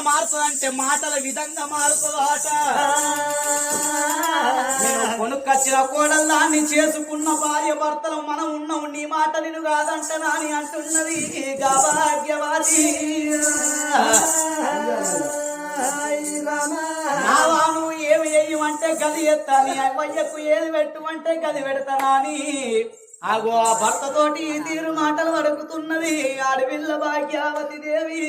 మారుతుందంటే మాటల విధంగా మారుతుందట నేను కొనుక్కొచ్చిన కోడల్లాన్ని చేసుకున్న భార్య భర్తలు మనం ఉన్నావు నీ మాట నేను కాదంటనా అని అంటున్నది. గభాగ్యవాది నావా నువ్వు ఏమి చేయమంటే గది ఎత్తాని అవ్వయ్యకు ఏది పెట్టమంటే గది పెడతానని ఆగో ఆ భర్తతోటి ఈ తీరు మాటలు అడుగుతున్నది అడవిల్ల భాగ్యావతి దేవి.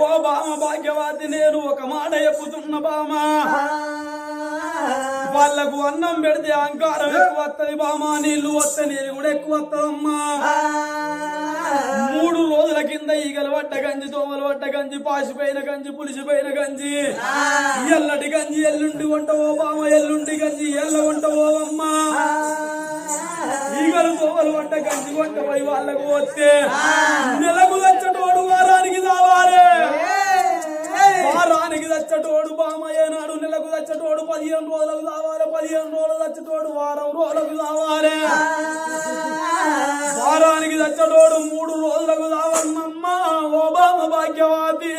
ఓ బామ భాగ్యవాది నేను ఒక మాట చెప్పుతున్న బామా. వాళ్ళకు అన్నం పెడితే అహంకారం ఎక్కువ వస్తుంది బామ నీళ్ళు వస్తే నీళ్ళు కూడా ఎక్కువ వస్తుందమ్మా మూడు రోజుల కింద ఈగలు పడ్డ గంజి దోమలు పడ్డ గంజి పాసిపోయిన గంజి పులిసిపోయిన గంజి. ఎల్లటి గంజి ఎల్లుండి వంటవో బామ ఎల్లుండి గంజి ఎల్ల వంటవో అమ్మా. ఈగలు దోమలు పడ్డ గంజి వంట పోయి వాళ్ళకు వస్తే నెలకు తెచ్చటోడు బామయ్య నాడు నెలకు తెచ్చటోడు పదిహేను రోజులకు కావాలి పదిహేను రోజులు తెచ్చటోడు వారం రోజులకు కావాలి. వారానికి తెచ్చటోడు మూడు రోజులకు కావాలమ్మా ఓ బామ భాగ్యవాది.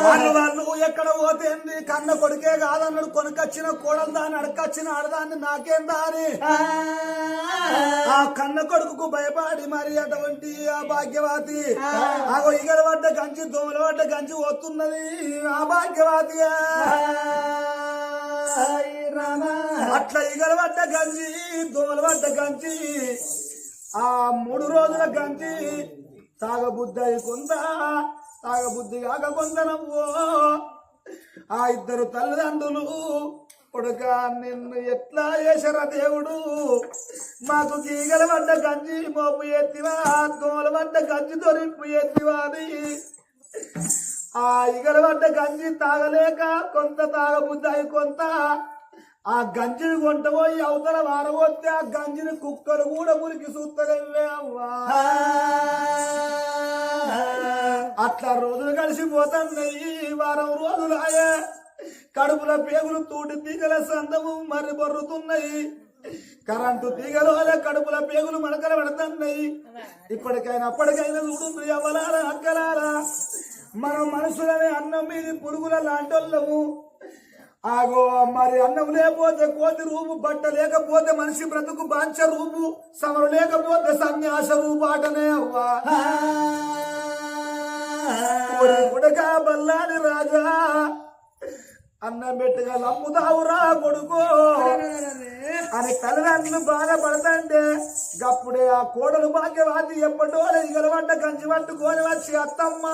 వాళ్ళు వాళ్ళు ఎక్కడ పోతేంది కన్న కొడుకే కాదన్నాడు. కొనుకొచ్చిన కోడలు దాన్ని అడకొచ్చిన ఆడదాన్ని నాకేం దాని ఆ. కన్న కొడుకుకు భయపడి మరి అటువంటి ఆ భాగ్యవతి. ఆగో ఇగల పడ్డ గంజి దోమల పడ్డ గంజి వస్తున్నది ఆ భాగ్యవతి. అట్లా ఇగల పడ్డ గంజి దోమల పడ్డ గంజి ఆ మూడు రోజుల గంజి తాగబుద్ధి కొంత తాగబుద్ధి కాక కొందనవ్వో. ఆ ఇద్దరు తల్లిదండ్రులు కొడుక నిన్ను ఎట్లా చేశారా దేవుడు? మాకు తీగల పడ్డ గంజి మోపు ఎత్తివా దోమల పడ్డ గంజి దొరింపు ఎత్తివా అని. ఆ ఇగల పడ్డ గంజి తాగలేక కొంత తాగబుద్ధి అయి కొంత ఆ గంజిని కొంట పోయి అవతల వారవస్తే ఆ గంజిని కుక్కలు కూడా మురికి చూస్తలేవే అవ్వా. అట్లా రోజులు కలిసిపోతున్నాయి వారం రోజులు ఆయే కడుపుల పేగులు తూటి తీగల సందము మరి బొర్రుతున్నాయి. కరెంటు తీగలు అలా కడుపుల పేగులు మడకలు పెడుతున్నాయి. ఇప్పటికైనా అప్పటికైనా చూడు ఎవలారా అక్కలారా మనం మనుషులనే అన్నం మీది పురుగుల లాంటోళ్ళము. ఆగో మరి అన్నం లేకపోతే కోతి రూపు బట్ట లేకపోతే మనిషి బ్రతుకు బాంచ రూపు సమరు లేకపోతే సన్యాస రూపాటనే అవ్వా. కొడుకా బల్లాని రాజా. అన్నం పెట్టుగా లమ్ముదావురా కొడుకో. అని తల్లిదండ్రులు బాధపడతంటే గప్పుడే ఆ కోడలు భాగ్యవాది ఎప్పటో ఇగలవంట కంచి పట్టుకొని వచ్చి అత్తమ్మ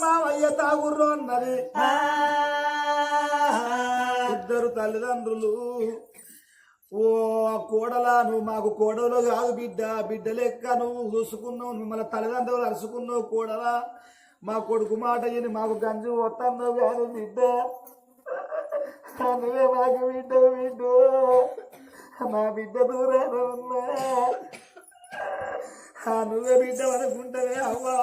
మావయ్య తాగుర్రు అన్నది. ఇద్దరు తల్లిదండ్రులు ఓ కోడలా నువ్వు మాకు కోడలు కాదు బిడ్డ. బిడ్డ లెక్క నువ్వు చూసుకున్నావు. మిమ్మల్ని తల్లిదండ్రులు అరుచుకున్నావు కోడలా. మా కొడుకు మాట విని మాకు గంజు వస్తాను కానీ బిడ్డ. నువ్వే మాకు బిడ్డ బిడ్డ. మా బిడ్డ దూరాన ఉన్నా. ఆ నువ్వే బిడ్డ అనుకుంటావే అవ్వా.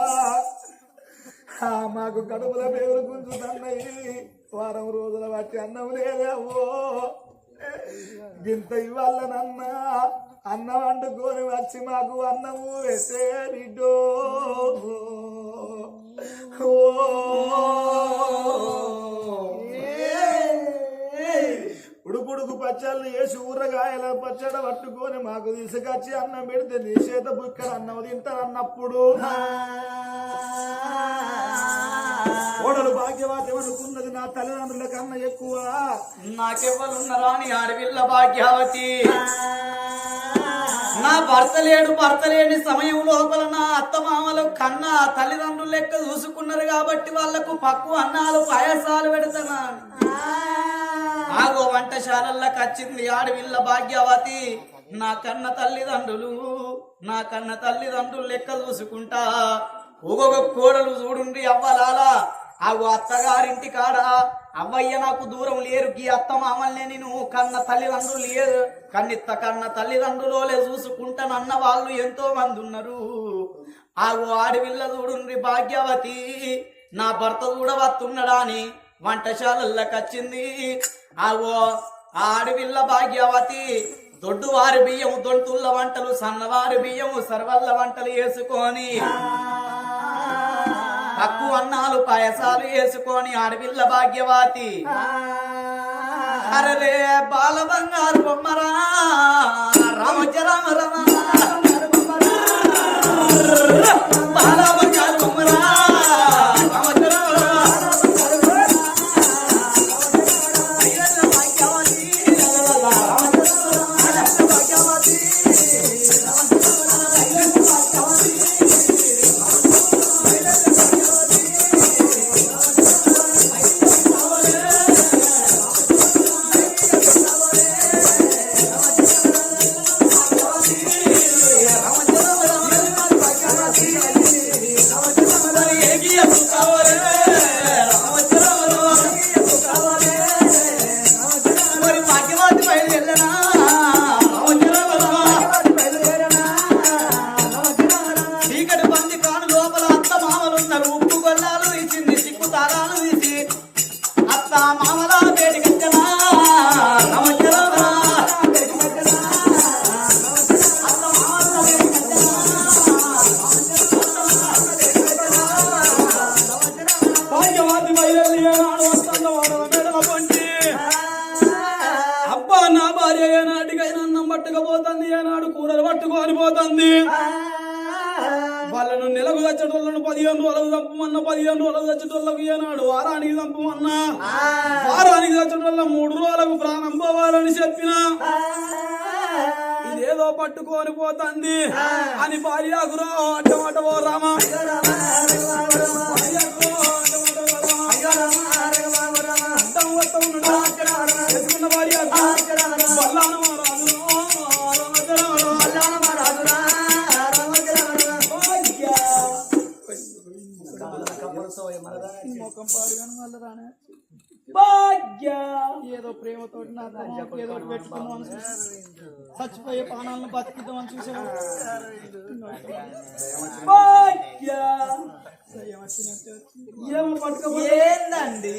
ఆ మాకు కడుపుల పేరు గుంజుతున్నాయి. వారం రోజుల బట్టి అన్నం లేదే అవ్వో. గింత ఇవ్వాలనన్నా అన్నం వండుకొని వచ్చి మాకు అన్నము వేసే బిడ్డో. ఉడుకుడుకు పచ్చళ్ళు వేసి ఊరగాయల పచ్చడ పట్టుకొని మాకు తీసుకొచ్చి అన్నం పెడితే నీ చేత బుక్కడ అన్నం తింటారన్నప్పుడు. ఓడలు భాగ్యవాద్యం అనుకున్నది నా తల్లిదండ్రుల కన్నా ఎక్కువ. నాకెవ్వరున్నారా అని ఆడవిల్ల భాగ్యావతి? నా భర్త లేడు భర్త లేని సమయం లోపల నా అత్తమామలు కన్నా తల్లిదండ్రులు లెక్క చూసుకున్నారు కాబట్టి వాళ్ళకు పక్కు అన్నాలు పాయసాలు పెడతానా? ఆగో వంటశాలల్లోకి వచ్చింది ఆడవిల్ల భాగ్యవతి. నా కన్న తల్లిదండ్రులు నా కన్న తల్లిదండ్రులు లెక్క చూసుకుంటా. ఒక్కొక్క కోడలు చూడుండి అవ్వలాలా. ఆగో అత్తగారింటి కాడ అవ్వయ్య నాకు దూరం లేరు. గీ అత్త మామల్ని నేను కన్న తల్లిదండ్రులు లేరు. కన్నిత్త కన్న తల్లిదండ్రులోలే చూసుకుంటానన్న వాళ్ళు ఎంతో మంది ఉన్నారు. ఆగో ఆడవిల్ల చూడుండ్రి భాగ్యవతి నా భర్త కూడా వస్తున్నాడా అని వంటశాలల్లోకి వచ్చింది ఆగో ఆ ఆడవిల్ల భాగ్యవతి దొడ్డువారి బియ్యము దొంతుల్ల వంటలు సన్నవారి బియ్యము సర్వల్ల వంటలు వేసుకొని తక్కువ అన్నాలు పాయసాలు వేసుకొని ఆడపిల్ల భాగ్యవాతి అరరే బాల బంగారు బొమ్మరా రామజ రామ రమ బాల చంపమన్న పదిహేను రోజులకు తెచ్చటోళ్ళకు ఏనాడు వారానికి చంపమన్నా. వారానికి తెచ్చటోళ్ళ మూడు రోజులకు ప్రాణం పోవాలని చెప్పిన. ఇదేదో పట్టుకొని పోతుంది. అని భార్యకురో అడ్డమాట ఓ రామ. భార్యకురో అడ్డమాట ముఖం పాడుగాను మళ్ళీ రానే. భాగ్య. ఏదో ప్రేమతోటి నా తమ్ముడికి ఏదో ఒకటి పెట్టుకున్నాను చచ్చిపోయే ప్రాణాలను బతికిద్దామని చూసాను భాగ్య. ఏందండి?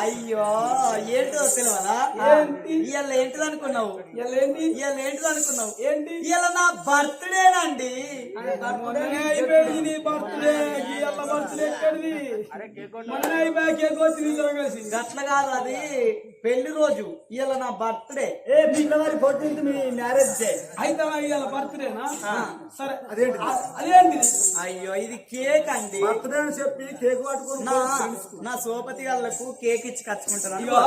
అయ్యో ఏంటో తెలియదా ఏంటి? ఇవాళ ఏంటిది అనుకున్నావు? ఇవాళ ఏంటి ఇవాళ ఏంటిది అనుకున్నావు? ఏంటి? ఇవాళ నా బర్త్డేనండి. మొన్ననే అయిపోయింది నీ బర్త్డే. ఇవాళ బర్త్డే ఎక్కడిది? మొన్ననే అయిపోయా కేక్ వచ్చి ఇద్దరం కలిసి గట్ల కాదు అది పెళ్ళి రోజు. ఇవాళ నా బర్త్డే. ఏ పిల్లవారి ఫోర్టీన్త్ మీ మ్యారేజ్ డే. అయితే ఇవాళ బర్త్డేనా? సరే. అదేంటి? అ- అదేంటిది అయ్యో ఇది కేక్ అండి. బర్త్డే అని చెప్పి కేక్ పట్టుకొని నా నా సోపతి గాళ్ళకు కేక్ ఇచ్చి కచ్చుకుంటాను ఇగో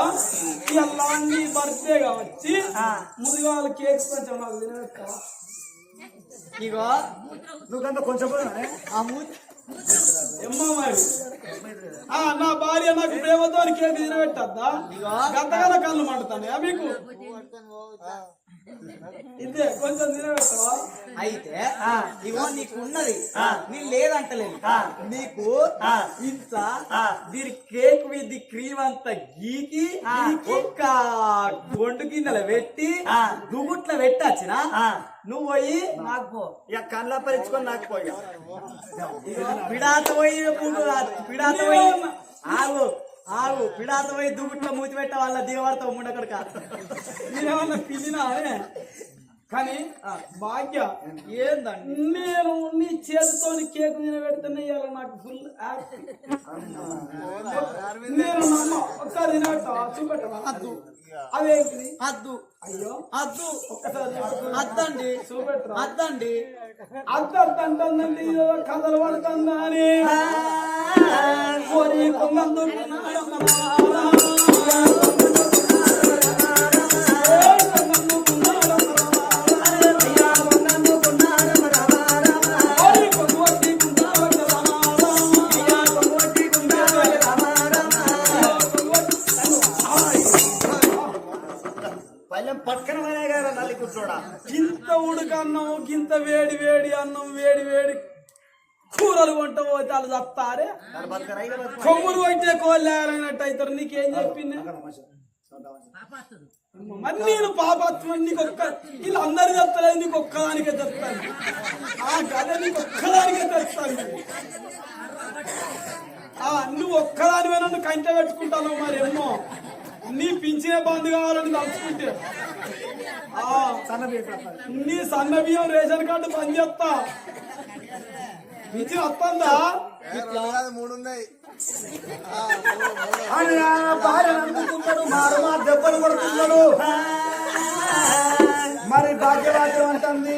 ఇవాళ నీ బర్త్డే కావచ్చి ముందుగా వాళ్ళ కేక్ కొంచెం నాకు తినబెట్టవా? ఇగో నువ్వుకంత కొంచెం నా భార్య నాకు ప్రేమతో కేక్ తినబెట్టద్దా? ఇగో గంతగానే కళ్ళు మండుతానే మీకు? ఇదే కొంచెం అయితే ఇగో నీకు ఉన్నది నీ లేదంటలేదు నీకు ఇంత దీని కేక్ మీద క్రీమ్ అంతా గీకి ఒక్క గొండు గిన్నెలు పెట్టి దుగుట్ల పెట్టచ్చిన? నువ్వు పోయి నాకు పో ఇక కళ్ళ పరించుకొని నాకు పోయి పిడాత పోయి పిడాత పోయి ఆగు. ఆగు పిడాత పోయి దుగుట్ల మూతి పెట్ట వాళ్ళ దిగబడతావు ముండకడక నేనేమన్నా పిల్లినా అనే? కానీ భాగ్య ఏందండి? నేను నీ చేతితో కేక్ తినబెడుతున్నా ఇవాళ నాకు ఫుల్ నేను నమ్మ ఒక్కసారి తినబెట్టవా చూపెట్టవా? అద్దు. అద్దు. అయ్యో. అద్దు. ఒక్కసారి. అద్దండి. చూపెట్టరా అద్దండి. అద్దు అద్దు అంటుందండి ఏదో కథలు పడుతుందా అని కోరి కొంగందు కూరలు వంట పోతే వాళ్ళు బతకరా? కొమ్ములు వంటే కోళ్ళారైనట్టు అవుతారు నీకేం చెప్పింది? మరి నేను పాపత్వం నీకు ఒక్క వీళ్ళు అందరు చెప్తలేదు నీకు ఒక్కదానికే చెప్తాను. ఆ గద నీకు ఒక్కదానికే ఆ నువ్వు ఒక్కదానివే నన్ను కంట పెట్టుకుంటాను మరి ఎన్నో నీ పింఛే బంద్ కావాలని తలుచుకుంటే. నీ సన్న బియ్యం రేషన్ కార్డు బంద్ చేస్తా. పింఛన్ వస్తుందా మూడు ఉన్నాయి. అని ఆ భార్య అందుకున్నాడు మారు మా దెబ్బలు కొడుతున్నాడు. మరి భాగ్యవాద్యం అంటుంది.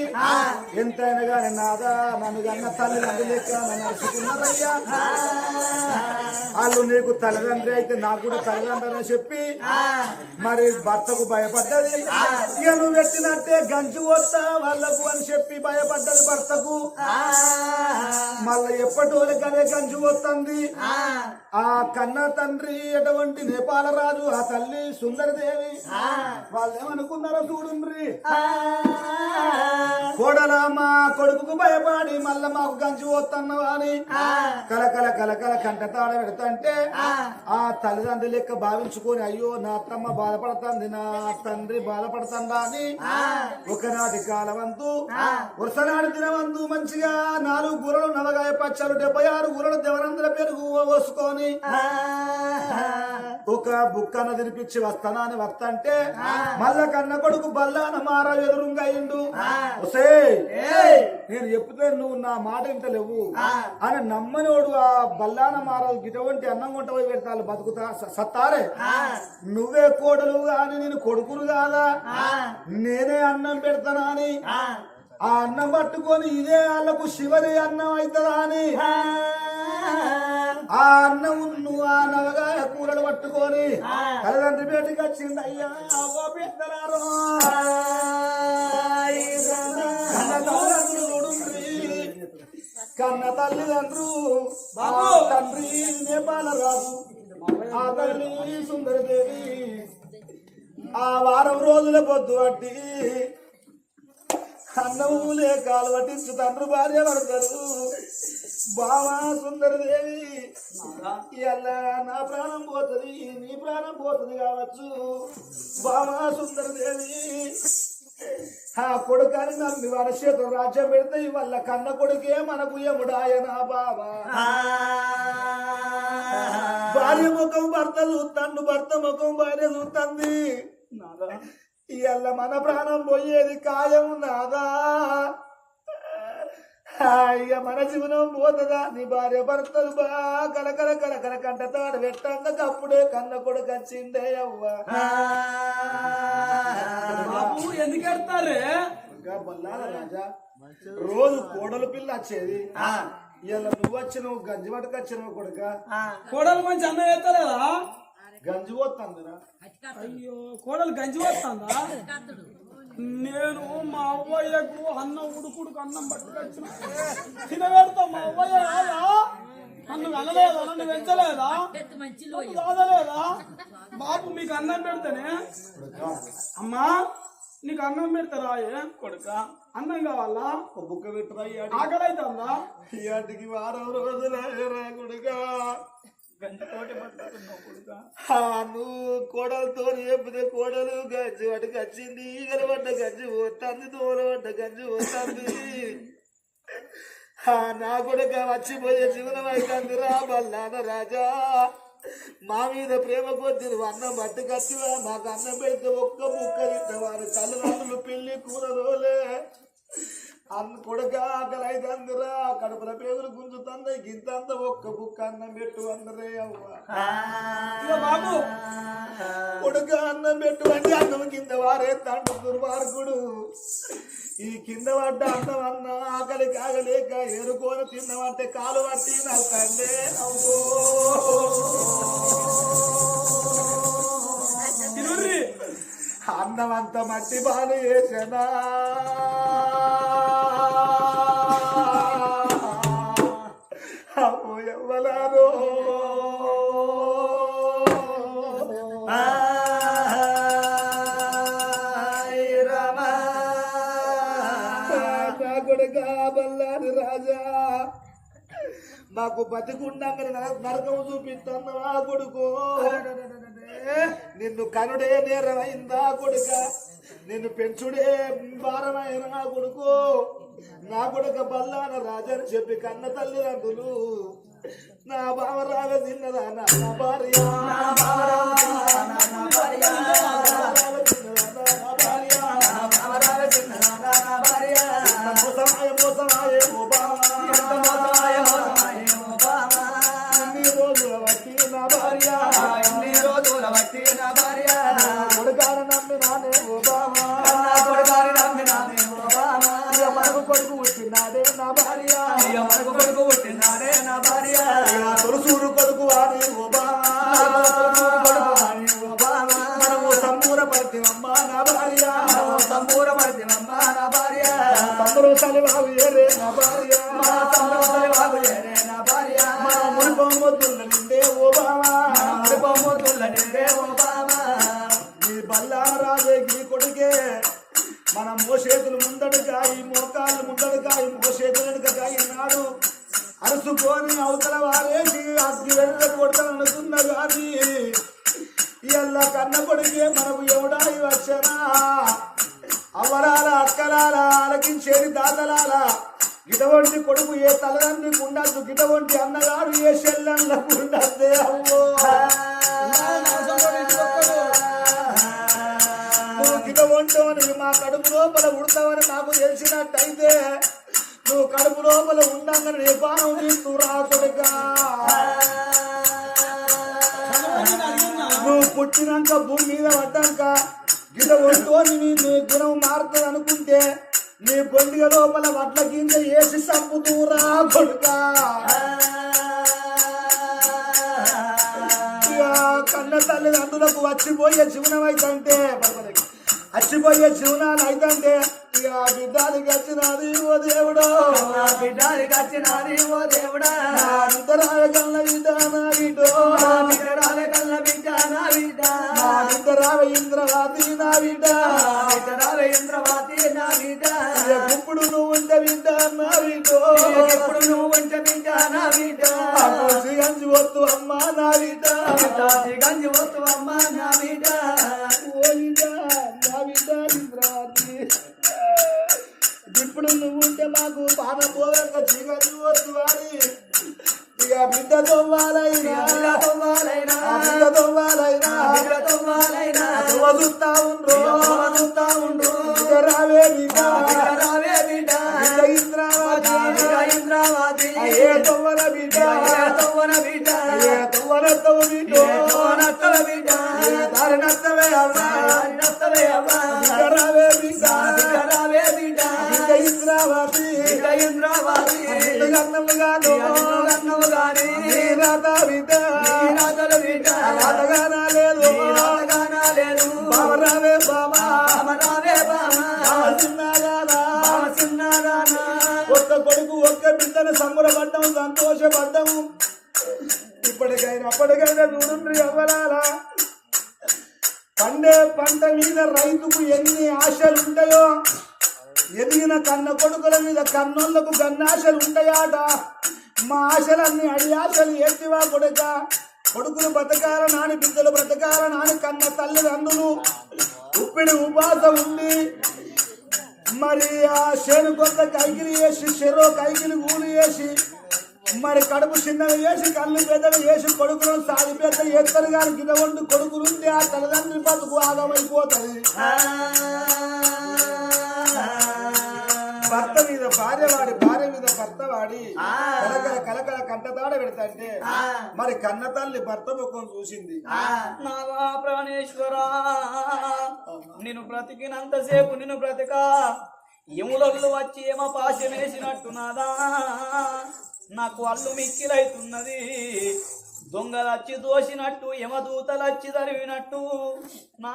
ఎంతైనా కానీ నాదా నన్ను కన్న తల్లిదండ్రులు లెక్క అరుచుకున్నారయ్యా వాళ్ళు నీకు తల్లిదండ్రి అయితే నాకు కూడా తల్లిదండ్రులు అని చెప్పి మరి భర్తకు భయపడ్డది. ఇక నువ్వు పెట్టినట్టే గంజు వస్తా వాళ్ళకు అని చెప్పి భయపడ్డది భర్తకు. మళ్ళీ ఎప్పటి వరకు అదే గంజు వస్తుంది? ఆ. కన్న తండ్రి ఎటువంటి నేపాల రాజు ఆ తల్లి సుందరదేవి. వాళ్ళు ఏమనుకున్నారో చూడుండ్రి. కోడల మా కొడుకుకు భయపడి మళ్ళా మాకు గంజి పోతున్నావు అని. కలకల కలకల కంట తాడ పెడతంటే ఆ. తల్లిదండ్రి లెక్క భావించుకొని అయ్యో నా అత్తమ్మ బాధపడుతుంది నా తండ్రి బాధపడుతుందా అని ఒకనాటి కాలవంతు వరుసనాడు దినవంతు మంచిగా నాలుగు గురలు నవగాయ పచ్చారు డెబ్బై ఆరు గురలు దేవరంధ్ర పెరుగు పోసుకొని ఒక బుక్కన తినిపించి వస్తానా అని వస్తంటే మళ్ళా కన్న కొడుకు బల్లాన మార ఎదురుంగా అయిండు ఒసే నేను చెప్తే నువ్వు నా మాట ఇంటలేవు అని నమ్మనోడు ఆ బల్లాన మార ఇటువంటి అన్నం కొంట పోయి పెడతాను బతుకుతా సత్తారే. నువ్వే కోడలు అని నేను కొడుకును కాదా? నేనే అన్నం పెడతానా అని? ఆ. అన్నం పట్టుకొని ఇదే వాళ్ళకు శివరి అన్నం అవుతుందా అని? ఆ. అన్నం నువ్వు ఆ పట్టుకొని తల్లిదండ్రి బయటికి వచ్చింది అయ్యా అవ్వ కన్న తల్లిదండ్రు బాబు. తండ్రి నేపాల రాజు ఆ తల్లి సుందరదేవి. ఆ వారం రోజుల పొద్దు అట్టి అన్నము లేకాలు పట్టించు తండ్రి భార్య పడతారు బావా సుందరదేవి ఇలా నా ప్రాణం పోతుంది నీ ప్రాణం పోతుంది కావచ్చు. బావా సుందరదేవి ఆ కొడుకని నమ్మి వాళ్ళ చేతులు రాజ్యం పెడితే వాళ్ళ కన్న కొడుకే మనకు ఎముడాయన బావా. భార్య ముఖం భర్త చూస్తాడు భర్త ముఖం భార్య చూస్తుంది. ఇవాళ మన ప్రాణం పోయేది ఖాయం నాదా? ఇక మన జీవనం పోతుందా? నీ భార్య భర్తలు బా కలకల కలకల కంట తాడు పెట్టందుకు అప్పుడే కన్న కొడుకు వచ్చిండే అవ్వ. బాబు ఎందుకు ఎడతారే ఇంకా బల్లాల రాజా? రోజు కోడలు పిల్ల వచ్చేది. ఇవాళ నువ్వు వచ్చినావు గంజి పట్టుకు వచ్చినావు కొడుక? కోడలు మంచి అన్నం ఎత్తలేదా గంజి పోతుందిరా అయ్యో కోడలు గంజి వస్తుందా నేను మా అవ్వయ్యకు అన్నం ఉడుకుడుకు అన్నం పట్టుకొచ్చిన. తినబెడతా మా అవ్వయ్య రాదా? నన్ను అనలేదా నన్ను పెంచలేదా? కాదలేదా? బాబు మీకు అన్నం పెడితేనే. అమ్మా నీకు అన్నం పెడతారా ఏ కొడుక అన్నం కావాలా? ఒక బుక్క పెట్టురా ఈ ఆకలి అవుతుందా ఇయాటికి వారం రోజులు కొడుకా. నువ్వు కోడలతో చెప్పితే కోడలు గజ్జి వాటికి వచ్చింది ఈగల పడ్డ గజ్జి పోతుంది దూర పడ్డ గజ్జి పోతుంది. ఆ, నా కొడుక వచ్చిపోయే జీవనం అవుతుంది రా బల్లాన రాజా. మా మీద ప్రేమ కొద్ది నువ్వు అన్నం పట్టుకొచ్చివా మాకు అన్నం పెడితే ఒక్క ముక్క తింటవారు తల్లిదండ్రులు పెళ్ళి కూరలోలే అన్న కొడుక ఆకలైతే అందరా కడుపుల పేదలు గుంజుతుంది గింతంత ఒక్క బుక్క అన్నం పెట్టు అందరే అవ్వ. ఇక బాబు కొడుక అన్నం పెట్టు అంటే అన్నం కింద వారే తండ్రి దుర్మార్గుడు. ఈ కింద పడ్డ అన్నం అన్న ఆకలి కాగలేక ఎరుకోని తిన్నవంటే కాలు పట్టి నా తండ్రి అవ్వో అన్నం అంత మట్టి బాలు వేసనా మాకు బతికుండంగా నరకం చూపిస్తాను కొడుకు. నిన్ను కనుడే నేరమైందా కొడుక? నిన్ను పెంచుడే భారమైన నా కొడుకు. నా కొడుక బల్లాన రాజని చెప్పి కన్న తల్లిదండ్రులు నా బావ రాగ తిన్నదా నా నా భార్య? నా భార్య? నా భార్య? తొలసూరు కొడుకు వాడే ఓ బావా మనము సంబూర నా భార్య సంబరోసాలి బాబు ఏరే నా భార్య మన నిండే ఓ బావా ఈ బల్లారాజే ఈ కొడుకే మన మోసేతులు ముందడుగా ఈ మోకాళ్ళు ముందడుగా ఈ మోసేతులు వెనుకగా ఈనాడు అరుసుకొని అవతల వారేసి అగ్గి వెళ్ళ కొడతాననుకున్న అది. ఇయ్యల్ల కన్న కొడుకే మనకు ఎవడాయి వచ్చనా అవరాల అక్కలాల ఆలకించేది దాతలాల. గిటవంటి కొడుకు ఏ తలదండ్రి ఉండద్దు గిటవంటి అన్నగారు ఏ చెల్లెళ్ళకు ఉండద్దే అమ్మో. నువ్వు గిట మా కడుపు లోపల ఉడతావని నాకు తెలిసినట్టయితే లోపల ఉండంగా నీ నువ్వు పుట్టినాక భూమి మీద పడ్డాక గిడ ఒంటోని నీ గుణం మారుతుంది అనుకుంటే నీ బొండిగ లోపల వడ్ల గింజ వేసి చంపుతూరా కొడుక. ఇక కన్న తల్లిదండ్రులకు వచ్చిపోయే జీవనం అయితే అచ్చిపోయే జీవనాలు అయితే ఇక బిడ్డానికి వచ్చినది ఓ దేవుడు. బిడ్డారికచ్చినది ఓ దేవుడా. ఇద్దరాల కన్న బిడ్డ నా బిడ్డో. బిడ్డరాల కల్ల బిడ్డ నా బిడ్డ. నా నా బిడ్డ. బిడ్డరాల ఇంద్రవాతి నా బిడ్డ. ఇప్పుడు నువ్వు ఉంటే బిడ్డ నా బిడ్డో. ఎప్పుడు నువ్వు వంట బిడ్డ నా బిడ్డ. గంజి వద్దు అమ్మ నా బిడ్డ. గంజి వస్తు అమ్మ నా రాత బిడ్డ రాతల రాతగానా లేదు రాతగానా లేదు బామా బామ చిన్నగానా ఒక్క కొడుకు ఒక్క బిడ్డను సంబరపడ్డాము సంతోషపడ్డాము ఇప్పటికైనా అప్పటికైనా చూడండి ఎవరాలా పండే పంట మీద రైతుకు ఎన్ని ఆశలు ఉంటాయో ఎదిగిన కన్న కొడుకుల మీద కన్నోళ్ళకు కన్నాశలు ఉంటాయాట మా ఆశలన్నీ అడి ఆశలు ఎత్తివా కొడుక? కొడుకులు బ్రతకాల నాని బిడ్డలు బ్రతకాల నాని కన్న తల్లిదండ్రులు ఉప్పిడి ఉపాస ఉండి మరి ఆ చేను కొంత కైకిలి వేసి చెరో కైకిలి ఊలు వేసి మరి కడుపు చిన్నగా వేసి కళ్ళు పెద్దలు వేసి కొడుకులను సాగి పెద్ద ఎత్తరు కానీ గిద వండు కొడుకులుంటే ఆ తల్లిదండ్రుల బతుకు ఆగమైపోతుంది. భర్త మీద భార్య వాడి భార్య మీద భర్త వాడి కలకల కలకల కంటదాడ పెడతాంటే మరి కన్న తల్లి భర్త ముఖం చూసింది. నాగా ప్రాణేశ్వరా నేను బ్రతికినంతసేపు నిన్ను బ్రతిక ఎములొల్లు వచ్చి ఏమ పాశం వేసినట్టు నాదా. నాకు అల్లు మిక్కిలైతున్నది దొంగలచ్చి దోసినట్టు యమదూతలచ్చి తరివినట్టు. నా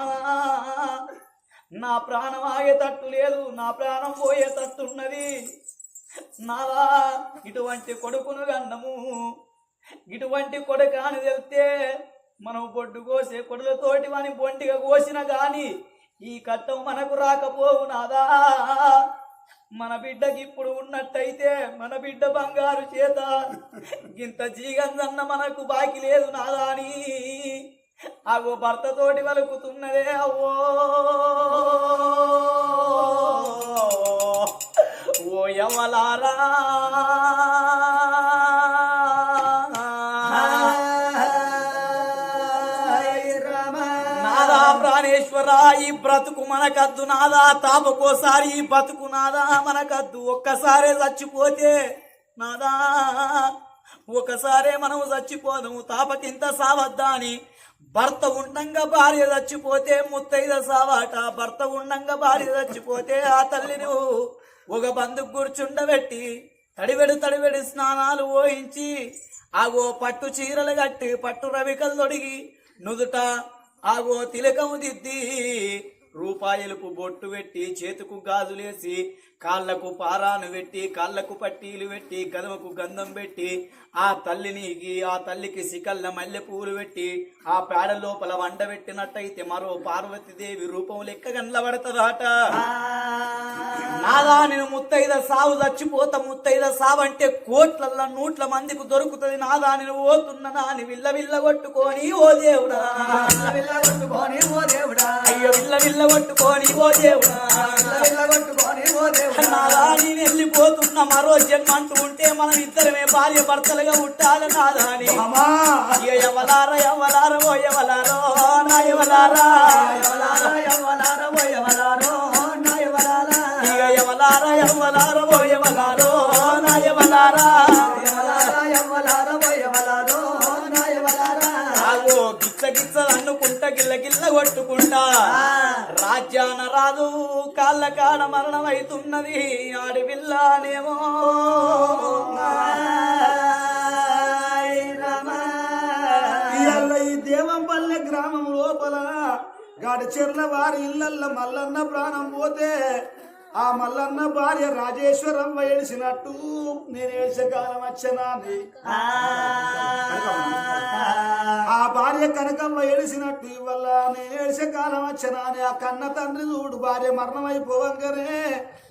నా ప్రాణం ఆగేటట్టు లేదు నా ప్రాణం పోయేటట్టున్నది నాదా ఇటువంటి కొడుకును గన్నము ఇటువంటి కొడుకు అని తెలితే మనం బొడ్డు కోసే కొడులతోటి వాని బొంటిగా కోసిన గాని ఈ కట్టం మనకు రాకపోవు నాదా. మన బిడ్డకి ఇప్పుడు ఉన్నట్టయితే మన బిడ్డ బంగారు చేత ఇంత జీగందన్న మనకు బాకి లేదు నాదా అని. అగో భర్తతోటి వలుకుతున్నదే అవ్వో. ఓ యమలారా. నాదా ఈ బ్రతుకు మనకద్దు నాదా తాపకోసారి ఈ బతుకు నాదా మనకద్దు ఒక్కసారే చచ్చిపోతే నాదా. ఒకసారే మనం చచ్చిపోదాము తాపకింత సావద్దా అని భర్త ఉండంగా భార్య చచ్చిపోతే ముత్తైద సావాట భర్త ఉండంగా భార్య చచ్చిపోతే ఆ తల్లిని ఒక బందుకు కూర్చుండబెట్టి తడివెడు తడివెడి స్నానాలు ఓహించి ఆగో పట్టు చీరలు కట్టి పట్టు రవికలు తొడిగి నుదుట ఆగో తిలకము దిద్ది రూపాయలకు బొట్టు పెట్టి చేతుకు గాజులేసి కాళ్ళకు పారాను పెట్టి కాళ్ళకు పట్టీలు పెట్టి గదమకు గంధం పెట్టి ఆ తల్లిని ఆ తల్లికి సికల్ల మల్లె పూలు పెట్టి ఆ పేడ లోపల వండ పెట్టినట్టయితే మరో పార్వతీదేవి రూపం లెక్క గండ్లబడతదాట నాదా నేను ముత్తైద సావు చచ్చిపోత ముత్తైద సావు అంటే కోట్లల్ల నూట్ల మందికి దొరుకుతుంది. నాదా నేను పోతున్నా నాని విల్ల విల్ల కొట్టుకొని ఓ దేవుడా. విల్ల కొట్టుకొని ఓ దేవుడా. కొట్టుకొని ఓ దేవుడా. నాదా నేను వెళ్ళిపోతున్నా మరో జన్మ అంటూ ఉంటే మనం ఇద్దరమే భార్య భర్తలుగా ఉండాలి నాదా అని ఎవలార ఎవలార ఓ ఎవలారో నా ఎవలారా ఎవలారా ఎవలారా ఓ ఎవలారో నా ఎవలారా గిచ్చ గిచ్చ అనుకుంటా గిల్ల గిల్ల కొట్టుకుంటా. రాజ్యాన రాదు కాళ్ళ కాడ మరణం అవుతున్నది ఆడి విల్లానేమో. ఇవాళ ఈ దేవంపల్లె గ్రామం లోపల గాడి చెర్ల వారి ఇళ్ళల్ల మల్లన్న ప్రాణం పోతే ఆ మల్లన్న భార్య రాజేశ్వరమ్మ ఏడిసినట్టు నేను ఏడ్చే కాలం వచ్చనాని ఆ. భార్య కనకమ్మ ఏడిసినట్టు ఇవల్ల నేను ఏడ్చే కాలం వచ్చనాని ఆ కన్న తండ్రి చూడు భార్య మరణం అయిపోవంగానే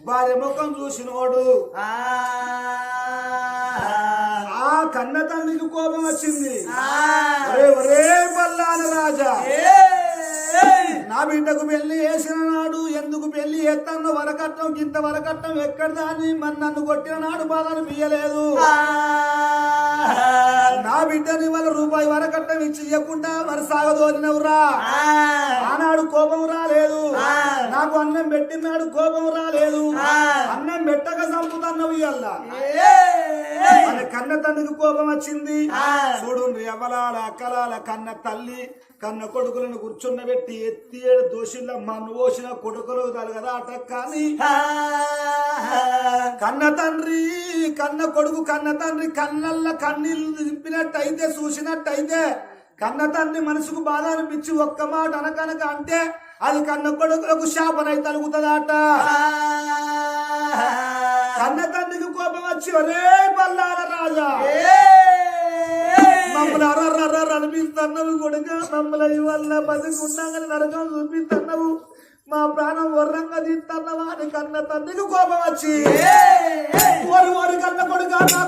భార్య ముఖం చూసినోడు. ఆ. కన్న తండ్రికి కోపం వచ్చింది. ఒరే రాజా. నా బిడ్డకు పెళ్ళి వేసిన నాడు ఎందుకు పెళ్ళి ఎత్తన్న వరకట్నం గింత వరకట్నం ఎక్కడ దాన్ని మరి నన్ను కొట్టిన నాడు బాధను బియ్యలేదు నా బిడ్డని వాళ్ళ రూపాయి వరకట్నం ఇచ్చి ఇవ్వకుండా మరి సాగదోలినవురా? ఆనాడు కోపం రాలేదు. నాకు అన్నం పెట్టినాడు కోపం రాలేదు. అన్నం పెట్టక చంపుతన్నవు ఇయ్యాల మన కన్న తండ్రికి కోపం వచ్చింది. చూడు ఎవలాల అక్కలాల కన్న తల్లి కన్న కొడుకులను కూర్చున్నబెట్టి ఎత్తి ఏడు దోషుల మన్ను పోసిన కొడుకులు కదా అట కానీ కన్న తండ్రి కన్న కొడుకు కన్న తండ్రి కన్నల్ల కన్నీళ్ళు దింపినట్టయితే చూసినట్టయితే కన్న తండ్రి మనసుకు బాధ అనిపించి ఒక్క మాట అనకనక అంటే అది కన్న కొడుకులకు శాపనై తలుగుతుందట. కన్న తండ్రికి కోపం వచ్చి ఒరే బల్లాల రాజా! మమ్మల్ని అర్రర్రర్ర అనిపిస్తున్నావు కొడుక. మమ్మల్ని వల్ల బతుకుండగానే నరకం చూపిస్తున్నావు. మా ప్రాణం వర్రంగా తీస్తున్నావా అని కన్న తండ్రికి కోపం వచ్చి. ఓరి ఓరి కన్న కొడుక నా